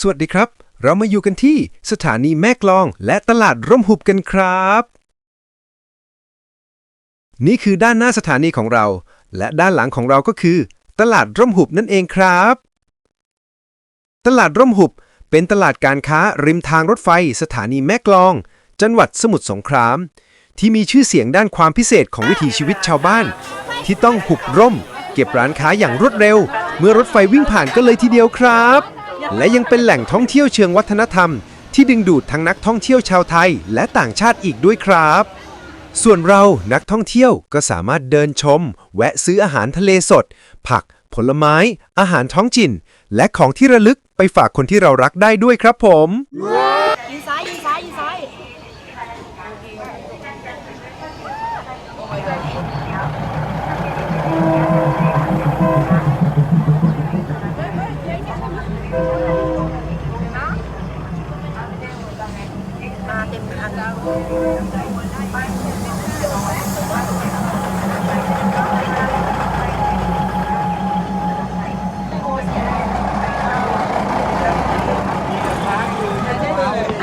สวัสดีครับ เรามาอยู่กันที่สถานีแม่กลองและตลาดร่มหุบกันครับ นี่คือด้านหน้าสถานีของเรา และด้านหลังของเราก็คือ ตลาดร่มหุบนั่นเองครับ ตลาดร่มหุบเป็นตลาดการค้าริมทางรถไฟ สถานีแม่กลอง จังหวัดสมุทรสงคราม ที่มีชื่อเสียงด้านความพิเศษของวิถีชีวิตชาวบ้าน ที่ต้องหุบร่ม เก็บร้านค้าอย่างรวดเร็ว เมื่อรถไฟวิ่งผ่านก็เลยทีเดียวครับ และยังเป็นแหล่งท่องเที่ยวเชิงวัฒนธรรม ที่ดึงดูดทั้งนักท่องเที่ยวชาวไทย และต่างชาติอีกด้วยครับ ส่วนเรานักท่องเที่ยวก็สามารถเดินชม แวะซื้ออาหารทะเลสด ผัก ผลไม้ อาหารท้องถิ่น และของที่ระลึกไปฝากคนที่เรารักได้ด้วยครับผม wow!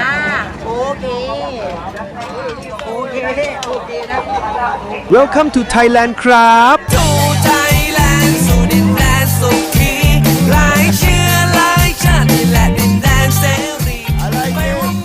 อ่าโอเค โอเค โอเคนะ Welcome to Thailand ครับ